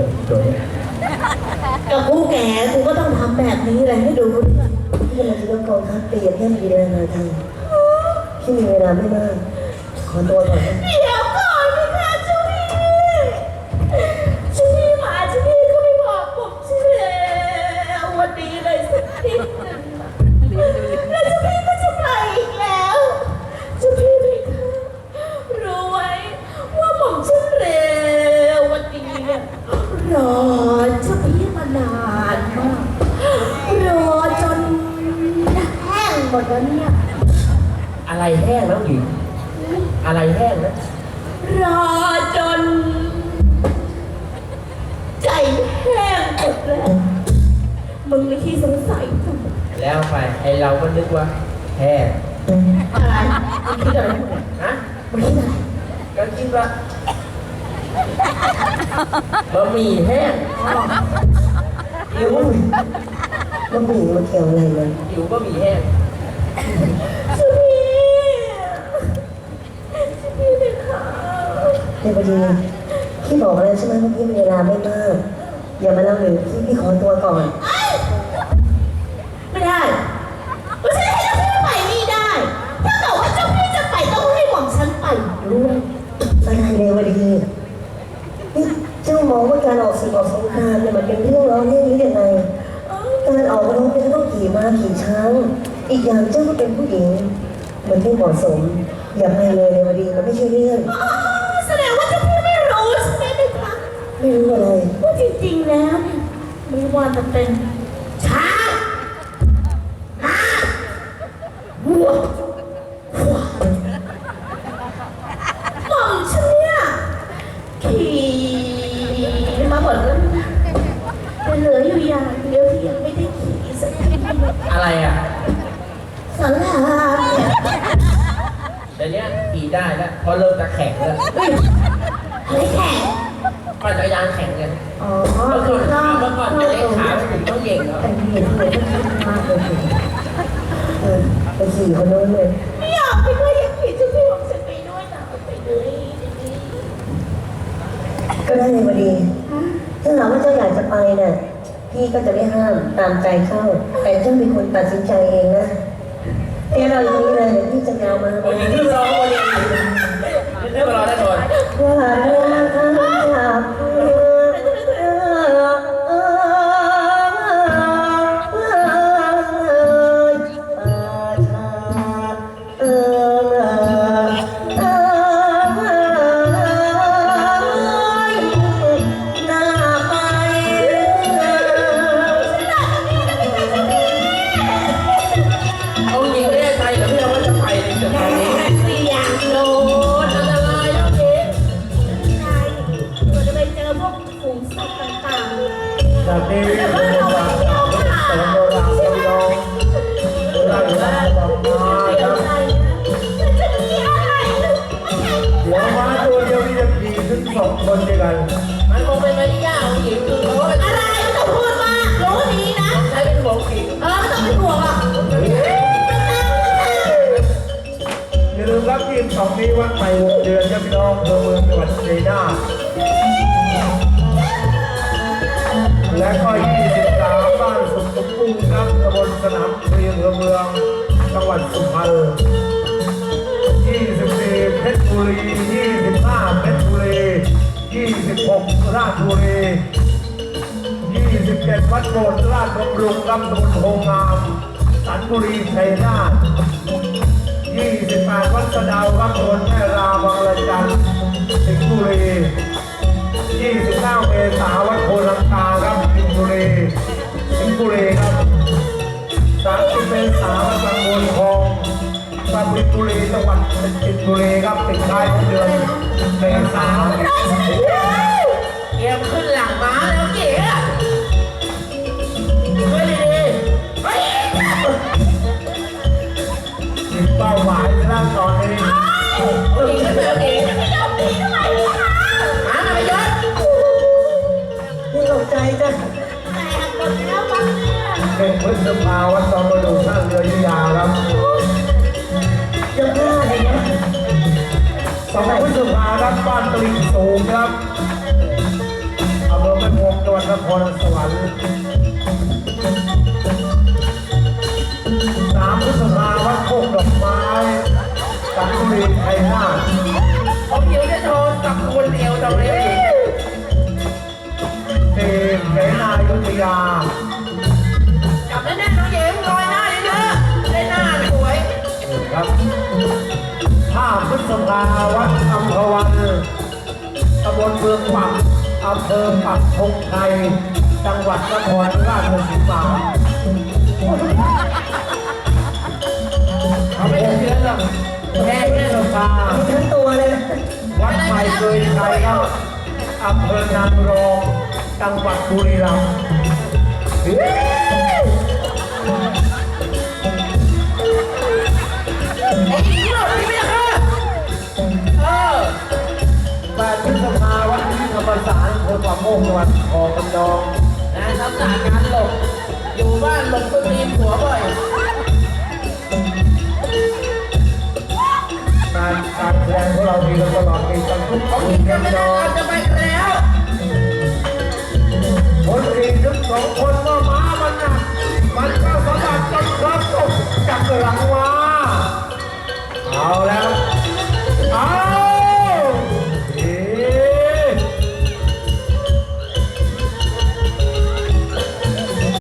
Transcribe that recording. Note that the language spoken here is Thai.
วยกับกูแก่กูก็ต้องทำแบบนี้แหละให้ดูดิที่กำลังจะต้องกองทัพเตียมให้มีแรงงานทางที่มีเวลาไม่มากขอตัวก่อนนะ อะไรแห้งแล้วหญิง อะไรแห้งนะรอจน ใจแห้งหมดแล้ว มึงไม่ที่สงสัยทำไมแล้วไปไอเราก็นึกว่าแห้งอะไรมึงคิดอะไรนะมึงคิดอะไรก็คิดว่าบะหมี่แห้งหิวมันผู้หญิงมาเกี่ยวอะไรมันหิวบะหมี่แห้ง ชูพี่ชูพี่เลยค่ะ ในพอดีพี่บอกแล้วใช่ไหมว่าพี่มีเวลาไม่มาก อย่ามาเล่าหนึ่งพี่พี่ขอตัวก่อน ไม่ได้ไม่ใช่ให้เจ้าพี่ไปไม่ได้ ถ้าเกิดว่าเจ้าพี่จะไปต้องให้หม่อมฉันไปด้วยอะไรเรวดีนี่เจ้ามองว่าการออกสื่อออกสงครามเนี่ยมันเป็นเรื่องร้อนเรื่องนี้ยังไง การออกรบเนี่ยจะต้องขี่ม้าขี่ช้าง อีกอย่างเจ้าก็เป็นผู้หญิง มันไม่เหมาะสม อย่าไปเลยเรวดีมันไม่ใช่เรื่องอ๋อแสดง ไม่รู้อะไรว่าจริงๆแล้ว ไม่ว่าจะเป็นช้างม้าวัววัวหม่อมฉันเนี่ยขี่มาหมดแล้วนะแต่เหลืออยู่อย่างเดียวที่ยังไม่ได้ขี่สักทีอะไรอะสลามเดี๋ยวนี้ขี่ได้แล้วเพอเริ่มจะแข็งแล้ว เฮ้ยอะไรแข่ง จักรยานแข็งเลยอ๋อเมื่อก่อนก็เมื่อก่อนจะเล็กขาไม่ถึงต้องเหย่งแล้วแต่ที่เห็นเลยก็คิดมากเลยเออไปขี่คนโน้นเลยไม่อยากไปด้วยอยากขี่ชุดพี่ของฉันไปด้วยนะไปเลยก็ได้ในวันดีถ้าหากว่าเจ้าอยากจะไปน่ะพี่ก็จะไม่ห้ามตามใจเข้า แต่เจ้าเป็นคนตัดสินใจเองนะเดี๋ยวเราอย่างนี้เลยเดี๋ยวพี่จะยาวมาโอ้ยขึ้นร้องวัน จากนี้แต่เป็ว่านเราวาไม่มยอมหาสมโบราณพี่น้องได้รับดอกไม้เสีคยรับใจนะจะมีอะไรเดี๋ยวมาตัวเดียวนี่จะขี่ถึงสองคนด้วยกันมันคงเป็นไปไม่ยากเอาหญิงคือเขาเป็นอะไรไม่ต้องพูดมากรู้ดีนะ ใช้เป็นหัวขิเออไม่ต้องเป็นห่วงอะอย่าลืมรับทีมสองนี้วัดใหม่วงเดือนครับพี่น้องอำเภอเมืองจังหวัดชัยนาท ราชบุรี27วัดโบสถ์ราชบำรุงลำตำบลโพงามสันบุรีชัยนาท28วัดสะดาววัดโนแม่ราบางระจันทร์สิงห์บุรี29เมษาวัดโพลังกาครับสิงห์บุรีสิงห์บุรีครับ30เมษาวัดบางบัวทองปราจีนบุรีจังหวัดสิงห์บุรีครับปิดท้ายเดือนเมษา ยนเกมขึ้นหลังม้าแล้วเก๋อะเฮ้ยดีๆเฮ้ยมีเป้าหมายจะนั่งตอนนี้หญิงขึ้นไปแล้วเก๋ไม่ยอมดีทำไมวะหาหน่อยยศพี่ตกใจจ้ะแตกหมดแล้วมั้งเนี่ยเป็นพฤษภาวัดตอนประดูท่าเรือยุยาครับจะพลาดเลยนะสองพฤษภาครับบ้านตลิ่งสูงครับ อำเภอแม่วรรค์สามพฤษภาวัดโคกดอกไม้จันทบุรีไทยนาทผมเดี๋ยวจะโทรกับคนเดียวตรงนี้เทพเสนายุทธยาจับแน่ๆน้องหญิงลอยหน้าเยอะๆได้หน้าสวยครับห้าพฤษภาวัดอัมพวันตำบลเมืองปัก อำเภอปักธงชัยจังหวัดนครราชสีมาเขาไม่ได้เชื้อหรอกแม่แค่พฤษภาทั้งตัวเลยวัดใหม่เคยชัยครับอำเภอนางรองจังหวัดบุรีรัมย์ กว่าโมงนวลคอกันดองนะทักษะงานหลบอยู่บ้านหลบก็ตีหัวบ่อยการการแสดงพวกเรามีตลอดมีตั้งทุกข์มีกันดองจะไปแล้วคนอื่นทั้งสองคนก็มามันนะมันก็สมบัติจนครบจบจากหลัง